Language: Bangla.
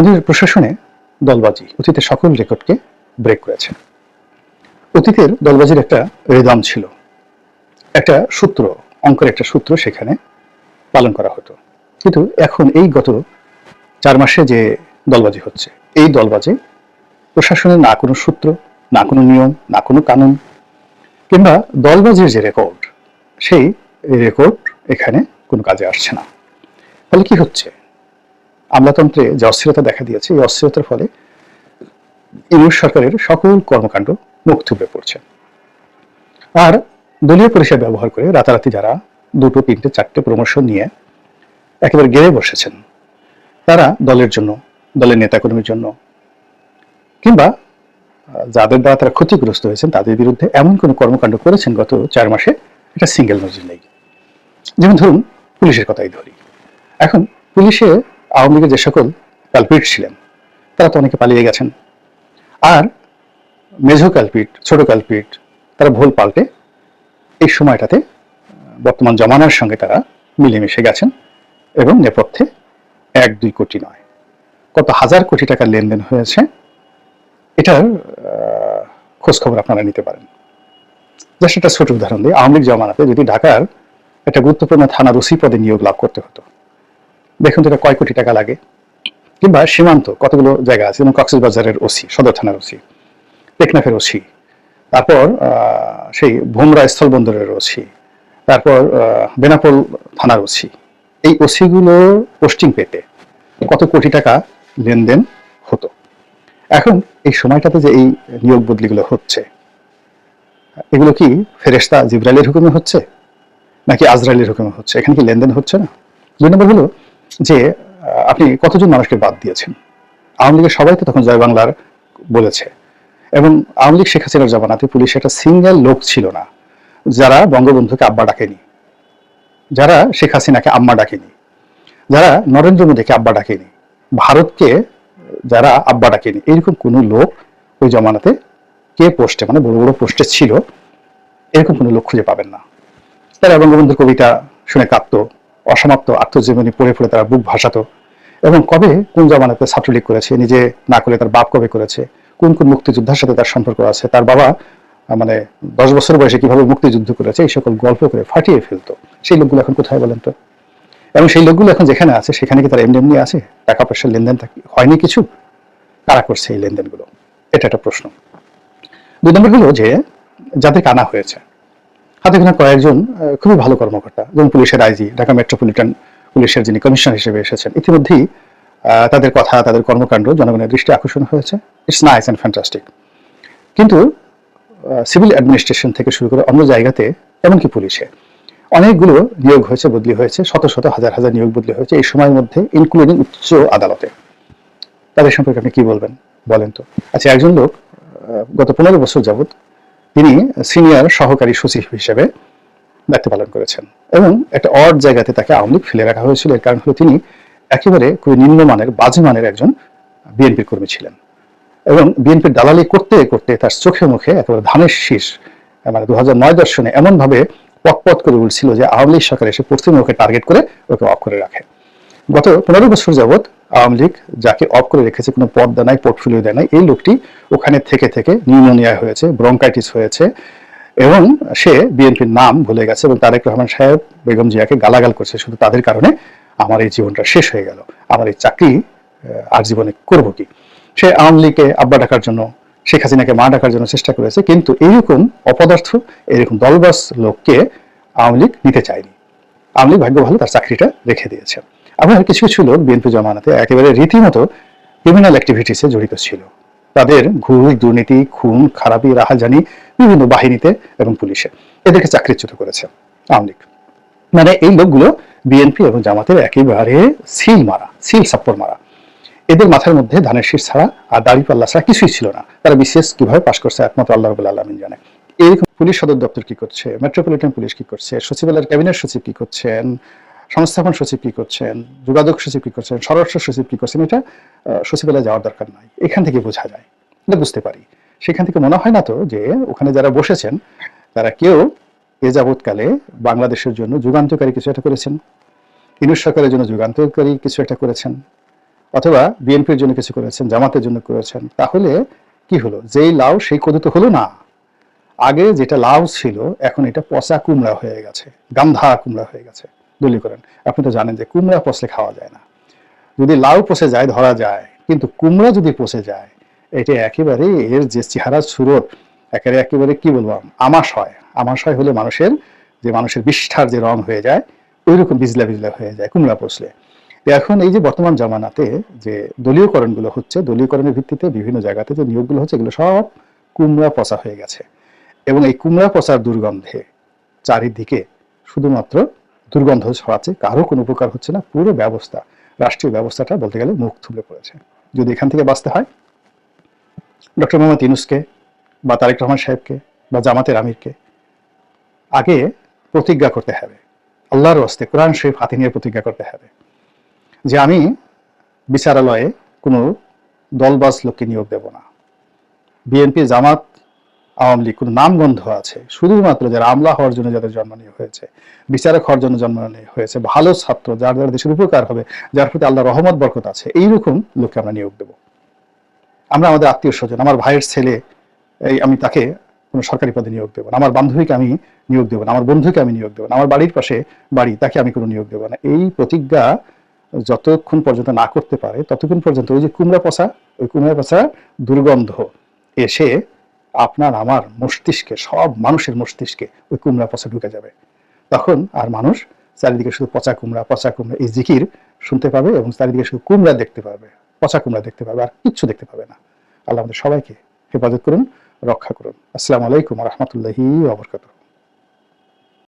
আমাদের প্রশাসনে দলবাজি অতীতের সকল রেকর্ডকে ব্রেক করেছে। অতীতের দলবাজির একটা রেদাম ছিল। একটা সূত্র, অঙ্কের একটা সূত্র সেখানে পালন করা হতো। কিন্তু এখন এই গত চার মাসে যে দলবাজি হচ্ছে, এই দলবাজি প্রশাসনের না কোনো সূত্র, না কোনো নিয়ম, না কোনো কানুন কিংবা দলবাজির যে রেকর্ড সেই রেকর্ড এখানে কোনো কাজে আসছে না। ফলে কি হচ্ছে? আমলাতন্ত্রে যে অস্থিরতা দেখা দিয়েছে, এই অস্থিরতার ফলে ইউনিট সরকারের সকল কর্মকাণ্ড মুখ থুবড়ে পড়ছে। আর দলীয় পরিষদ ব্যবহার করে রাতারাতি যারা দুটো, তিনটে, চারটে প্রমোশন নিয়ে একেবারে গেড়ে বসেছেন, তারা দলের জন্য, দলের নেতাকর্মীর জন্য কিংবা যাদের দ্বারা তারা ক্ষতিগ্রস্ত হয়েছেন, তাদের বিরুদ্ধে এমন কোনো কর্মকাণ্ড করেছেন গত চার মাসে, এটা সিঙ্গেল নজির নেই। যেমন ধরুন, পুলিশের কথাই ধরি। এখন পুলিশে আওয়ামী লীগের যে সকল কালপিট ছিলেন তারা তো অনেকে পালিয়ে গেছেন। আর মেঝো কালপিট ছোট কালপিট তারা ভুল পাল্টে এই সময়টাতে বর্তমান জমানার সঙ্গে তারা মিলেমিশে গেছেন এবং নেপথ্যে এক দুই কোটি নয়। কত হাজার কোটি টাকার লেনদেন হয়েছে এটার আহ, খোঁজ আপনারা নিতে পারেন। জাস্ট একটা ছোট উদাহরণ দিই আওয়ামী লীগ জমানাতে যদি ঢাকার একটা গুরুত্বপূর্ণ থানার ওসি পদে নিয়োগ লাভ করতে হতো দেখুন তো কয় কোটি টাকা লাগে। কিংবা সীমান্ত, কতগুলো জায়গা আছে? যেমন কক্সবাজারের ওসি, সদর থানার ওসি, টেকনাফের ওসি, তারপর সেই ভোমরা স্থলবন্দরের ওসি, তারপর বেনাপোল থানার ওসি। এই ওসিগুলো পোস্টিং পেতে কত কোটি টাকা লেনদেন হতো? এখন এই সময়টাতে যে এই নিয়োগ বদলিগুলো হচ্ছে, এগুলো কি ফেরেশতা জিব্রাইলের হুকুমে হচ্ছে? নাকি আজরাইলের হুকুমে হচ্ছে? এখানে কি লেনদেন হচ্ছে না? দুই নম্বর হলো যে আপনি কতজন মানুষকে বাদ দিয়েছেন? আওয়ামী লীগের সবাই তো তখন জয় বাংলার বলেছে। এবং আওয়ামী লীগ শেখ হাসিনার জমানাতে পুলিশ একটা সিঙ্গেল লোক ছিল না, যারা বঙ্গবন্ধুকে আব্বা ডাকেনি, যারা শেখ হাসিনাকে আম্মা ডাকেনি, যারা নরেন্দ্র মোদীকে আব্বা ডাকেনি, ভারতকে যারা আব্বা ডাকেনি, এরকম কোনো লোক ওই জমানাতে কে পোস্টে মানে বড় বড় পোস্টে ছিল, এরকম কোনো লোক খুঁজে পাবেন না। তারা বঙ্গবন্ধুর কবিতা শুনে কাঁদতো। অসমাপ্ত আত্মজীবনী পড়ে পড়ে তারা বুক ভাসাতো। এবং কবে কোন জমানাতে ছাত্রলীগ করেছে, নিজে না করে তার বাপ কবে করেছে, কোন কোন মুক্তিযোদ্ধার সাথে তার সম্পর্ক আছে, তার বাবা মানে দশ বছর বয়সে কীভাবে মুক্তিযুদ্ধ করেছে, এই সকল গল্প করে ফাটিয়ে ফেলতো। সেই লোকগুলো এখন কোথায় বলেন তো? এবং সেই লোকগুলো এখন যেখানে আছে, সেখানে কি তারা এমনি এমনি আছে? টাকা পয়সার লেনদেন হয়নি কিছু? কারা করছে এই লেনদেনগুলো? এটা একটা প্রশ্ন। দুই নম্বর হলো যে, যাদেরকে আনা হয়েছে হাতে গোনা কয়েকজন খুবই ভালো কর্মকর্তা, যেমন পুলিশের আইজি, ঢাকা মেট্রোপলিটন পুলিশের যিনি কমিশনার হিসেবে এসেছেন। ইতিমধ্যেই তাদের কথা, তাদের কর্মকাণ্ড জনগণের দৃষ্টি আকর্ষণ হয়েছে। ইটস নাইস অ্যান্ড ফ্যান্টাস্টিক কিন্তু সিভিল অ্যাডমিনিস্ট্রেশন থেকে শুরু করে অন্য জায়গাতে, এমনকি পুলিশে, অনেকগুলো নিয়োগ হয়েছে, বদলি হয়েছে, শত শত, হাজার হাজার নিয়োগ বদলি হয়েছে, এই সময়ের মধ্যে ইনক্লুডিং উচ্চ আদালতে। তাদের সম্পর্কে আপনি কি বলবেন? বলেন তো। আচ্ছা একজন লোক গত পনেরো বছর যাবত তিনি সিনিয়র সহকারী সচিব হিসেবে দায়িত্ব পালন করেছেন এবং একটা অড জায়গাতে তাকে আওয়ামী লীগ ফেলে রাখা হয়েছিল। এর কারণ হলো তিনি একেবারে খুবই নিম্নমানের, বাজে মানের একজন বিএনপির কর্মী ছিলেন এবং বিএনপির দালালি করতে করতে তার চোখে মুখে একেবারে ধানের শীষ মানে দু হাজার নয় দর্শনে এমনভাবে পটপট করে উঠছিল যে আওয়ামী লীগ সরকার এসে পশ্চিমবঙ্গকে টার্গেট করে ওকে অফ করে রাখে। গত পনেরো বছর যাবৎ আওয়ামী লীগ যাকে অফ করে রেখেছে, কোনো পদ দেয় নাই পোর্টফোলিও দেয় নাই, এই লোকটি ওখানে থেকে থেকে নিউমোনিয়া হয়েছে ব্রঙ্কাইটিস হয়েছে এবং সে বিএনপির নাম ভুলে গেছে এবং তারেক রহমান সাহেব, বেগম জিয়াকে গালাগাল করছে শুধু তাদের কারণে। আমার এই জীবনটা শেষ হয়ে গেল। আমার এই চাকরি আর জীবনে করব কি? সে আওয়ামী লীগকে আব্বা ডাকার জন্য, শেখ হাসিনাকে মা ডাকার জন্য চেষ্টা করেছে, কিন্তু এইরকম অপদার্থ এরকম দলবাস লোককে আওয়ামী লীগ নিতে চায়নি। আওয়ামী লীগ ভাগ্য ভালো তার চাকরিটা রেখে দিয়েছে। আবার কিছু কিছু লোক বিএনপি জমানাতে একেবারে রীতিমতো ক্রিমিনাল অ্যাক্টিভিটিসে জড়িত ছিল। তাদের ঘুষ, দুর্নীতি, খুন, খারাপি, রাহাজানি বিভিন্ন বাহিনীতে এবং পুলিশে এদেরকে চাকরিচ্যুত করেছে আওয়ামী লীগ। মানে এই লোকগুলো বিএনপি এবং জামাতের একেবারে সিল মারা, সিল সাপ্পর মারা। এদের মাথার মধ্যে ধানের শীষ ছাড়া আর দাড়ি পাল্লা ছাড়া কিছুই ছিল না। তারা বিশেষ কীভাবে পাশ করছে একমাত্র আল্লাহ রবুল্লা আলমিন জানে। এইরকম পুলিশ সদর দপ্তর কি করছে? মেট্রোপলিটন পুলিশ কি করছে? সচিবালয়ের ক্যাবিনেট সচিব কি করছেন? সংস্থাপন সচিব কি করছেন, যোগাযোগ সচিব কি করছেন, স্বরাষ্ট্র সচিব কি করছেন, এটা সচিবালয়ে যাওয়ার দরকার নাই। এখান থেকে বোঝা যায়। এটা বুঝতে পারি। সেখান থেকে মনে হয় না তো যে ওখানে যারা বসেছেন, তারা কেউ এ যাবৎকালে বাংলাদেশের জন্য যুগান্তকারী কিছু একটা করেছেন, ইনুস সরকারের জন্য যুগান্তকারী কিছু একটা করেছেন, অথবা বিএনপির জন্য কিছু করেছেন, জামাতের জন্য করেছেন। তাহলে কি হলো? যেই লাউ, সেই কদু তো হলো না। আগে যেটা লাউ ছিল, এখন এটা পচা কুমড়া হয়ে গেছে, গান্ধা কুমড়া হয়ে গেছে। দলীয়করণ আপনি তো জানেন যে কুমড়া পচলে খাওয়া যায় না। যদি লাউ পচে যায়, ধরা যায়, কিন্তু কুমড়া যদি পচে যায়, এটা একেবারে এর যে চেহারা সুরত, একেবারে একেবারে কি বলব, আমাশয়। আমাশয় হলে মানুষের, যে মানুষের বিষ্ঠার যে রং হয়ে যায় ওই রকম বিজলা বিজলা হয়ে যায় কুমড়া পচলে এখন এই যে বর্তমান জামানাতে যে দলীয়করণগুলো হচ্ছে, দলীয়করণের ভিত্তিতে বিভিন্ন জায়গাতে যে নিয়োগগুলো হচ্ছে, এগুলো সব কুমড়া পচা হয়ে গেছে। এবং এই কুমড়া পচার দুর্গন্ধে চারিদিকে শুধুমাত্র দুর্গন্ধ ছড়াচ্ছে, কারও কোনো উপকার হচ্ছে না, পুরো ব্যবস্থা, রাষ্ট্রীয় ব্যবস্থাটা বলতে গেলে মুখ থুবড়ে পড়েছে। যদি এখান থেকে বাঁচতে হয়, ডক্টর মোহাম্মদ ইনুসকে বা তারেক রহমান সাহেবকে বা জামাতের আমিরকে আগে প্রতিজ্ঞা করতে হবে। আল্লাহর হস্তে কোরআন শরীফ হাতে নিয়ে প্রতিজ্ঞা করতে হবে যে আমি বিচারালয়ে কোনো দলবাজ লোককে নিয়োগ দেব না। বিএনপি, জামাত আওয়ামী লীগ কোনো নামগন্ধ আছে। শুধুমাত্র যারা আমলা হওয়ার জন্য যাদের জন্ম নিয়ে হয়েছে, বিচারক হওয়ার জন্য জন্ম নিয়ে হয়েছে, ভালো ছাত্র, যার দ্বারা দেশের উপকার হবে, যার প্রতি আল্লাহ রহমত, বরকত আছে, এইরকম লোককে আমরা নিয়োগ দেব। আমরা আমাদের আত্মীয় স্বজন, আমার ভাইয়ের ছেলে, এই আমি তাকে কোনো সরকারি পদে নিয়োগ দেবো না। আমার বান্ধবীকে আমি নিয়োগ দেবো না। আমার বন্ধুকে আমি নিয়োগ দেবো না। আমার বাড়ির পাশে বাড়ি, তাকে আমি কোনো নিয়োগ দেবো না। এই প্রতিজ্ঞা যতক্ষণ পর্যন্ত না করতে পারে, ততক্ষণ পর্যন্ত ওই যে কুমড়া পচা, ওই কুমড়া পচা দুর্গন্ধ এসে আপনার, আমার মস্তিষ্কে, সব মানুষের মস্তিষ্কে ওই কুমড়া পচা ঢুকে যাবে। তখন আর মানুষ চারিদিকে শুধু পচা কুমড়া পচা কুমড়া, এই জিকির শুনতে পাবে এবং চারিদিকে শুধু কুমড়া দেখতে পাবে, পচা কুমড়া দেখতে পাবে, আর কিচ্ছু দেখতে পাবে না। আল্লাহ আমাদের সবাইকে হেফাজত করুন, রক্ষা করুন। আসসালামু আলাইকুম রহমতুল্লাহি আবরকাত